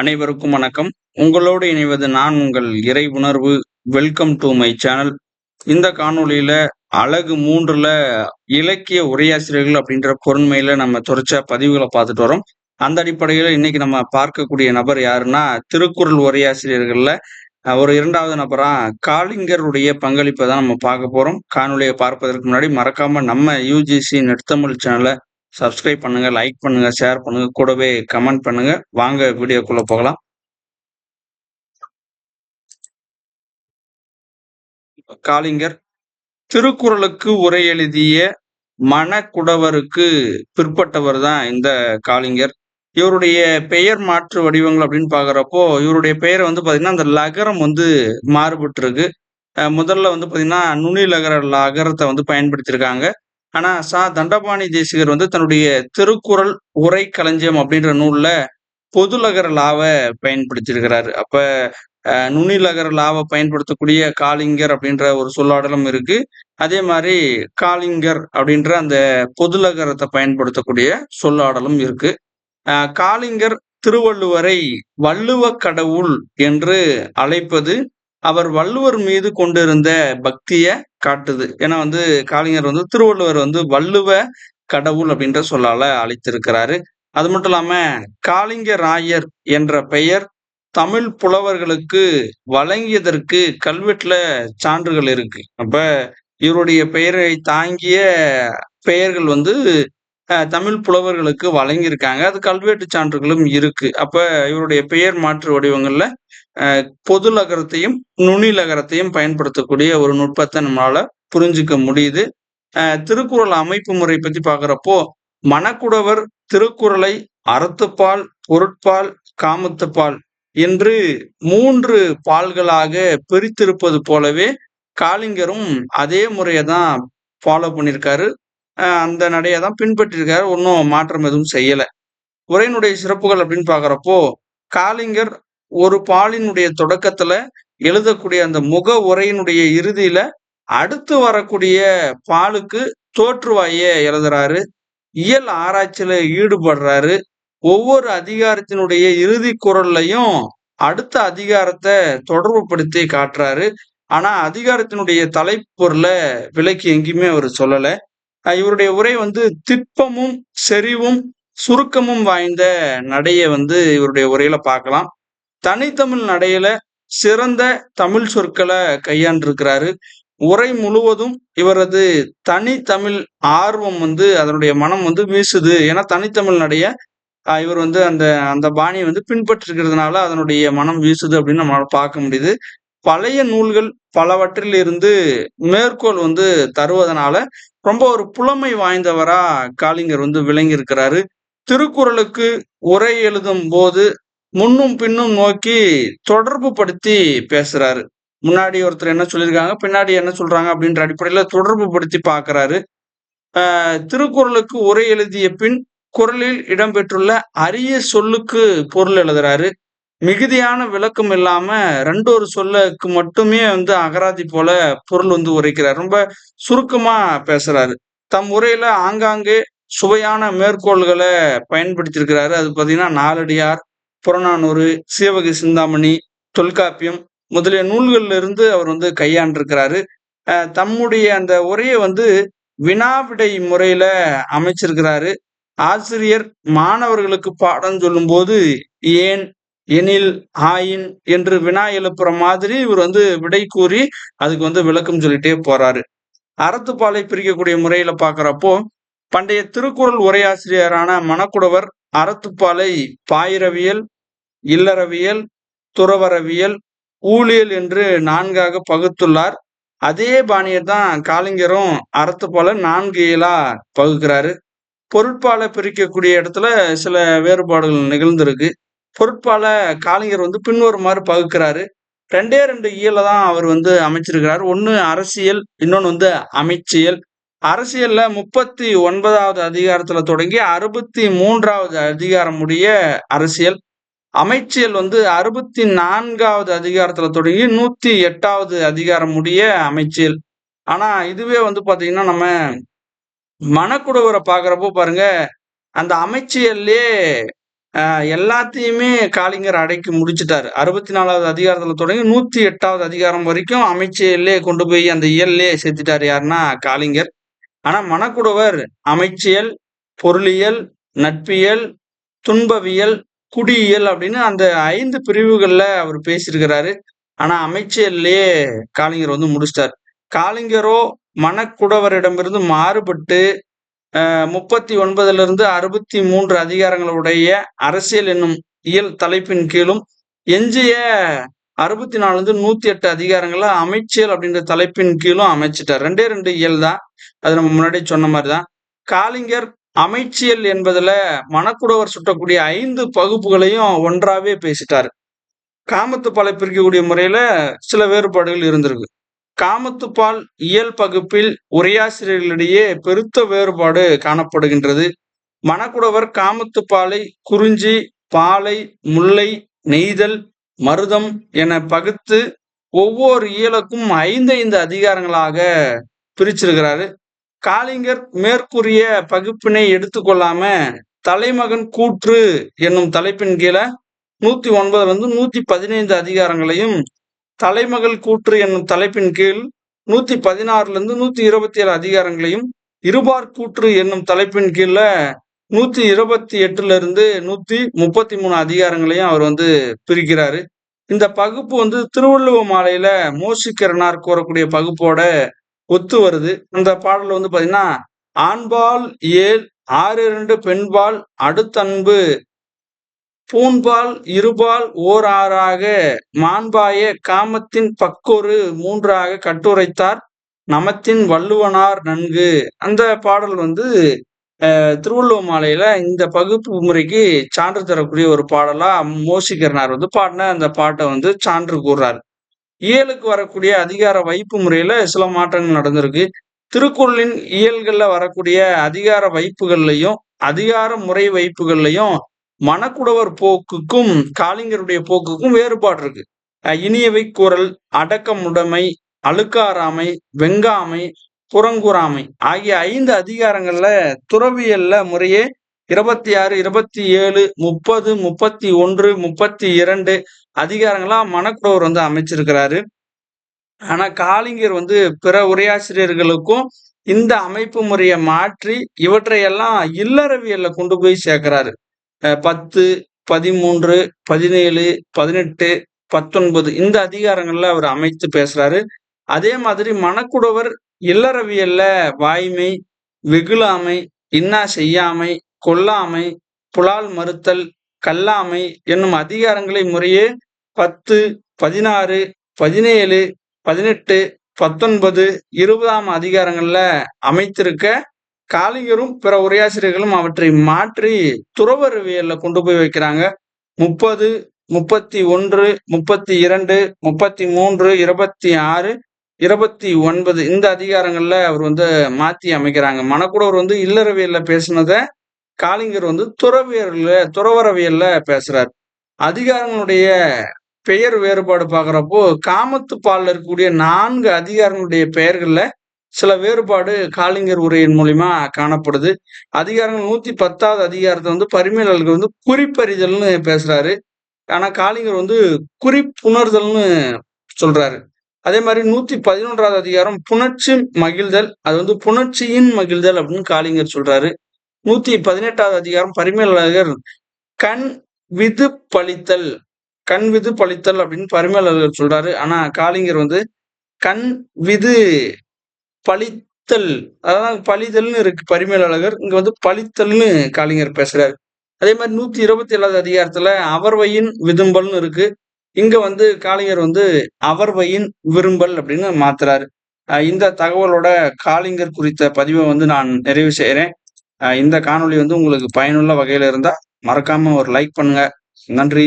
அனைவருக்கும் வணக்கம். உங்களோடு இணைவது நான் உங்கள் இறை உணர்வு. வெல்கம் டு மை சேனல் இந்த காணொலியில அழகு மூன்றுல இலக்கிய உரையாசிரியர்கள் அப்படின்ற பொருண்மையில நம்ம தொடர்ச்சியா பதிவுகளை பார்த்துட்டு வரோம். அந்த அடிப்படையில இன்னைக்கு நம்ம பார்க்கக்கூடிய நபர் யாருன்னா திருக்குறள் உரையாசிரியர்கள்ல ஒரு இரண்டாவது நபரா காளிங்கருடைய பங்களிப்பை தான் நம்ம பார்க்க போறோம். காணொலியை பார்ப்பதற்கு முன்னாடி மறக்காம நம்ம யூஜிசி நெடுத்தமிழ் சேனலை சப்ஸ்கிரைப் பண்ணுங்க லைக் பண்ணுங்க ஷேர் பண்ணுங்க கூடவே கமெண்ட் பண்ணுங்க. வாங்க வீடியோக்குள்ள போகலாம். காளிங்கர் திருக்குறளுக்கு உரை எழுதிய மணக்குடவருக்கு பிற்பட்டவர் தான் இந்த காளிங்கர். இவருடைய பெயர் மாற்று வடிவங்கள் அப்படின்னு பாக்குறப்போ இவருடைய பெயரை வந்து பாத்தீங்கன்னா அந்த லகரம் வந்து மாறுபட்டு இருக்கு முதல்ல வந்து பாத்தீங்கன்னா நுனி லகர லகரத்தை வந்து பயன்படுத்தியிருக்காங்க. ஆனா சா தண்டபாணி தேசிகர் வந்து தன்னுடைய திருக்குறள் உரை களஞ்சியம் அப்படின்ற நூல்ல பொதுலகர லாவை பயன்படுத்தியிருக்கிறாரு. அப்ப நுனிலகர லாவை பயன்படுத்தக்கூடிய காளிங்கர் அப்படின்ற ஒரு சொல்லாடலும் இருக்கு. அதே மாதிரி காளிங்கர் அப்படின்ற அந்த பொதுலகரத்தை பயன்படுத்தக்கூடிய சொல்லாடலும் இருக்கு. காளிங்கர் திருவள்ளுவரை வள்ளுவ கடவுள் என்று அழைப்பது அவர் வள்ளுவர் மீது கொண்டிருந்த பக்திய காட்டுது. ஏன்னா வந்து காளிங்கர் வந்து திருவள்ளுவர் வந்து வள்ளுவ கடவுள் அப்படின்ற சொல்லால அழைத்திருக்கிறாரு அது மட்டும் இல்லாம காளிங்க ராயர் என்ற பெயர் தமிழ் புலவர்களுக்கு வழங்கியதற்கு கல்வெட்டுல சான்றுகள் இருக்கு. அப்ப இவருடைய பெயரை தாங்கிய பெயர்கள் வந்து தமிழ் புலவர்களுக்கு வழங்கியிருக்காங்க. அது கல்வெட்டு சான்றுகளும் இருக்கு. அப்ப இவருடைய பெயர் மாற்று வடிவங்கள்ல பொது லகரத்தையும் நுனி லகரத்தையும் பயன்படுத்தக்கூடிய ஒரு நுட்பத்தை நம்மளால புரிஞ்சுக்க முடியுது. திருக்குறள் அமைப்பு முறை பத்தி பாக்குறப்போ மணக்குடவர் திருக்குறளை அறத்துப்பால் பொருட்பால் காமத்துப்பால் என்று மூன்று பால்களாக பிரித்திருப்பது போலவே காளிங்கரும் அதே முறையை தான் ஃபாலோ பண்ணியிருக்காரு. அந்த நடையை தான் பின்பற்றிருக்காரு ஒன்றும் மாற்றம் எதுவும் செய்யலை. உரையினுடைய சிறப்புகள் அப்படின்னு பார்க்குறப்போ காளிங்கர் ஒரு பாலினுடைய தொடக்கத்துல எழுதக்கூடிய அந்த முக உரையினுடைய இறுதியில அடுத்து வரக்கூடிய பாலுக்கு தோற்றுவாயை எழுதுறாரு. இயல் ஆராய்ச்சியில ஈடுபடுறாரு. ஒவ்வொரு அதிகாரத்தினுடைய இறுதி குரல்லையும் அடுத்த அதிகாரத்தை தொடர்பு படுத்தி காட்டுறாரு. ஆனா அதிகாரத்தினுடைய தலைப்பொருளை விலைக்கு எங்கேயுமே அவர் சொல்லலை. இவருடைய உரை வந்து திட்பமும் செறிவும் சுருக்கமும் வாய்ந்த நடையை வந்து இவருடைய உரையில பார்க்கலாம். தனித்தமிழ் நடையில சிறந்த தமிழ் சொற்களை கையாண்டிருக்கிறாரு. உரை முழுவதும் இவரது தனித்தமிழ் ஆர்வம் வந்து அதனுடைய மனம் வந்து வீசுது. ஏன்னா தனித்தமிழ் நடைய இவர் வந்து அந்த அந்த பாணியை வந்து பின்பற்றிருக்கிறதுனால அதனுடைய மனம் வீசுது அப்படின்னு நம்மளால பார்க்க முடியுது. பழைய நூல்கள் பலவற்றில் இருந்து மேற்கோள் வந்து தருவதனால ரொம்ப ஒரு புலமை வாய்ந்தவரா காளிங்கர் வந்து விளங்கி இருக்கிறாரு திருக்குறளுக்கு உரை எழுதும் போது முன்னும் பின்னும் நோக்கி தொடர்பு படுத்தி பேசுறாரு. முன்னாடி ஒருத்தர் என்ன சொல்லியிருக்காங்க பின்னாடி என்ன சொல்றாங்க அப்படின்ற அடிப்படையில் தொடர்பு படுத்தி பாக்குறாரு திருக்குறளுக்கு உரை எழுதிய பின் குரலில் இடம்பெற்றுள்ள அரிய சொல்லுக்கு பொருள் எழுதுறாரு. மிகுதியான விளக்கம் இல்லாம ஒரு சொல்லுக்கு மட்டுமே வந்து அகராதி போல பொருள் வந்து உரைக்கிறார். ரொம்ப சுருக்கமா பேசுறாரு. தம் உரையில ஆங்காங்கே சுவையான மேற்கோள்களை பயன்படுத்தியிருக்கிறாரு. அது பார்த்தீங்கன்னா நாலடியார் புறநானூறு சீவகி சிந்தாமணி தொல்காப்பியம் முதலிய நூல்கள்ல இருந்து அவர் வந்து கையாண்டிருக்கிறாரு. தம்முடைய அந்த உரையை வந்து வினாவிடை முறையில அமைச்சிருக்கிறாரு. ஆசிரியர் மாணவர்களுக்கு பாடம் சொல்லும்போது ஏன் எனில் ஆயின் என்று வினா எழுப்புற மாதிரி இவர் வந்து விடை கூறி அதுக்கு வந்து விளக்கம் சொல்லிட்டே போறாரு. அறத்துப்பாலை பிரிக்கக்கூடிய முறையில பாக்குறப்போ பண்டைய திருக்குறள் உரையாசிரியரான மணக்குடவர் அறத்துப்பாலை பாயிரவியல் இல்லறவியல் துறவரவியல் ஊழியல் என்று நான்காக பகுத்துள்ளார். அதே பாணியை தான் காலிங்கரும் அறத்துப்பால நான்கு இயலா பகுக்கிறாரு. பொருட்பாலை பிரிக்கக்கூடிய இடத்துல சில வேறுபாடுகள் நிகழ்ந்திருக்கு. பொருட்பால காலிங்கர் வந்து பின்வருமாறு பகுக்கிறாரு. ரெண்டே ரெண்டு இயல தான் அவர் வந்து அமைச்சிருக்கிறார். ஒன்று அரசியல் இன்னொன்று வந்து அமைச்சியல். அரசியல்ல முப்பத்தி ஒன்பதாவது அதிகாரத்துல தொடங்கி அறுபத்தி மூன்றாவது அதிகாரம் உடைய அரசியல். அமைச்சியல் வந்து அறுபத்தி நான்காவது அதிகாரத்துல தொடங்கி நூத்தி எட்டாவது அதிகாரம் உடைய அமைச்சியல். ஆனா இதுவே வந்து பாத்தீங்கன்னா நம்ம மனக்குடவரை பாக்குறப்போ பாருங்க அந்த அமைச்சியல்லே எல்லாத்தையுமே காளிங்கர் அடைக்கி முடிச்சிட்டாரு. அறுபத்தி நாலாவது அதிகாரத்தில் தொடங்கி நூற்றி எட்டாவது அதிகாரம் வரைக்கும் அமைச்சியல்லே கொண்டு போய் அந்த இயல்லே சேர்த்துட்டார் யாருன்னா காளிங்கர். ஆனால் மணக்குடவர் அமைச்சியல் பொருளியல் நட்பியல் துன்பவியல் குடியியல் அப்படின்னு அந்த ஐந்து பிரிவுகளில் அவர் பேசியிருக்கிறாரு. ஆனால் அமைச்சியல்லையே காளிங்கர் வந்து முடிச்சிட்டார். காளிங்கரோ மணக்குடவரிடமிருந்து மாறுபட்டு முப்பத்தி ஒன்பதிலிருந்து அறுபத்தி மூன்று அதிகாரங்களுடைய அரசியல் என்னும் இயல் தலைப்பின் கீழும் எஞ்சிய அறுபத்தி நாலுலேருந்து நூற்றி எட்டு அதிகாரங்களை அமைச்சியல் அப்படின்ற தலைப்பின் கீழும் அமைச்சிட்டார். ரெண்டே ரெண்டு இயல் தான். அது நம்ம முன்னாடி சொன்ன மாதிரி தான். காளிங்கர் அமைச்சியல் என்பதில் மணக்குடவர் சுட்டக்கூடிய ஐந்து பகுப்புகளையும் ஒன்றாவே பேசிட்டார். காமத்து பலை பிரிக்கக்கூடிய முறையில் சில வேறுபாடுகள் இருந்திருக்கு. காமத்துப்பால் இயல் பகுப்பில் உரையாசிரியர்களிடையே பெருத்த வேறுபாடு காணப்படுகின்றது. மணக்குடவர் காமத்துப்பாலை குறிஞ்சி பாலை முல்லை நெய்தல் மருதம் என பகுத்து ஒவ்வொரு இயலுக்கும் ஐந்து ஐந்து அதிகாரங்களாக பிரிச்சிருக்கிறாரு. காளிங்கர் மேற்கூறிய பகுப்பினை எடுத்துக்கொள்ளாம தலைமகன் கூற்று என்னும் தலைப்பின் கீழே நூத்தி ஒன்பதுல இருந்து நூத்தி பதினைந்து அதிகாரங்களையும் தலைமகள் கூற்று என்னும் தலைப்பின் கீழ் நூத்தி பதினாறுல இருந்து நூத்தி இருபத்தி ஏழு அதிகாரங்களையும் இருபார் கூற்று என்னும் தலைப்பின் கீழ நூத்தி இருபத்தி எட்டுல இருந்து நூத்தி முப்பத்தி மூணு அதிகாரங்களையும் அவர் வந்து பிரிக்கிறாரு. இந்த பகுப்பு வந்து திருவள்ளுவ மாலையில மோசிக்கிறனார் கூறக்கூடிய பகுப்போட ஒத்து வருது. அந்த பாடல் வந்து பாத்தீங்கன்னா ஆண்பால் ஏழ் ஆறு இரண்டு பெண்பால் அடுத்தன்பு பூண்பால் இருபால் ஓர் ஆறாக மாண்பாய காமத்தின் பக்கொரு மூன்றாக கட்டுரைத்தார். நமத்தின் வள்ளுவனார் நன்கு. அந்த பாடல் வந்து திருவள்ளுவ மாலையில இந்த பகுப்பு முறைக்கு சான்று தரக்கூடிய ஒரு பாடலா மோசிக்கிறனார் வந்து பாடின அந்த பாட்டை வந்து சான்று கூறுறாரு. இயலுக்கு வரக்கூடிய அதிகார வைப்பு முறையில சில மாற்றங்கள் நடந்திருக்கு. திருக்குறளின் இயல்களில் வரக்கூடிய அதிகார வைப்புகள்லையும் அதிகார முறை வைப்புகள்லையும் மணக்குடவர் போக்குக்கும் காளிங்கருடைய போக்குக்கும் வேறுபாடு இருக்கு இனியவை குரல் அடக்கமுடைமை அழுக்காராமை வெங்காமை புறங்குறாமை ஆகிய ஐந்து அதிகாரங்கள்ல துறவியல்ல முறையே இருபத்தி ஆறு இருபத்தி ஏழு முப்பது முப்பத்தி ஒன்று முப்பத்தி இரண்டு அதிகாரங்களா மணக்குடவர் வந்து அமைச்சிருக்கிறாரு. ஆனா காளிங்கர் வந்து பிற உரையாசிரியர்களுக்கும் இந்த அமைப்பு முறையை மாற்றி இவற்றையெல்லாம் இல்லறவியல்ல கொண்டு போய் சேர்க்கிறாரு. பத்து பதிமூன்று பதினேழு பதினெட்டு பத்தொன்பது இந்த அதிகாரங்கள்ல அவர் அமைத்து பேசுறாரு. அதே மாதிரி மணக்குடவர் இல்லறவியல்ல வாய்மை வெகுளாமை இன்னா செய்யாமை கொல்லாமை புலால் மறுத்தல் கல்லாமை என்னும் அதிகாரங்களை முறையே பத்து பதினாறு பதினேழு பதினெட்டு பத்தொன்பது இருபதாம் அதிகாரங்கள்ல அமைத்திருக்க காளிங்கரும் பிற உரையாசிரியர்களும் அவற்றை மாற்றி துறவரவியல்ல கொண்டு போய் வைக்கிறாங்க. முப்பது முப்பத்தி ஒன்று முப்பத்தி இரண்டு முப்பத்தி மூன்று இருபத்தி ஆறு இருபத்தி ஒன்பது இந்த அதிகாரங்கள்ல அவர் வந்து மாத்தி அமைக்கிறாங்க. மணக்குடவர் வந்து இல்லறவியல்ல பேசினத காளிங்கர் வந்து துறவியல்ல துறவரவியல்ல பேசுறார். அதிகாரங்களுடைய பெயர் வேறுபாடு பார்க்குறப்போ காமத்து பாலில் இருக்கக்கூடிய நான்கு அதிகாரங்களுடைய பெயர்கள்ல சில வேறுபாடு காளிங்கர் உரையின் மூலிமா காணப்படுது. அதிகாரங்கள் நூத்தி பத்தாவது அதிகாரத்தை வந்து பரிமையாளர்கள் வந்து குறிப்பறிதல்னு பேசுறாரு. ஆனா காளிங்கர் வந்து குறிப்புணர்தல்னு சொல்றாரு. அதே மாதிரி நூத்தி பதினொன்றாவது அதிகாரம் புணர்ச்சி மகிழ்தல் அது வந்து புணர்ச்சியின் மகிழ்தல் அப்படின்னு காளிங்கர் சொல்றாரு. நூத்தி பதினெட்டாவது அதிகாரம் பரிமையாளர்கள் கண் விது பழித்தல் கண் விது பழித்தல் அப்படின்னு பரிமையாளர்கள் சொல்றாரு. ஆனா காளிங்கர் வந்து கண் விது பழித்தல். அதாவது பழிதல்னு இருக்கு பரிமேலழகர். இங்க வந்து பழித்தல்னு காளிங்கர் பேசுறாரு. அதே மாதிரி நூத்தி இருபத்தி ஏழாவது அதிகாரத்துல அவர்வையின் விதும்பல்னு இருக்கு. இங்க வந்து காளிங்கர் வந்து அவர்வையின் விரும்பல் அப்படின்னு மாத்துறாரு. இந்த தகவலோட காளிங்கர் குறித்த பதிவை வந்து நான் நிறைவு செய்கிறேன் இந்த காணொளி வந்து உங்களுக்கு பயனுள்ள வகையில் இருந்தால் மறக்காம ஒரு லைக் பண்ணுங்க. நன்றி.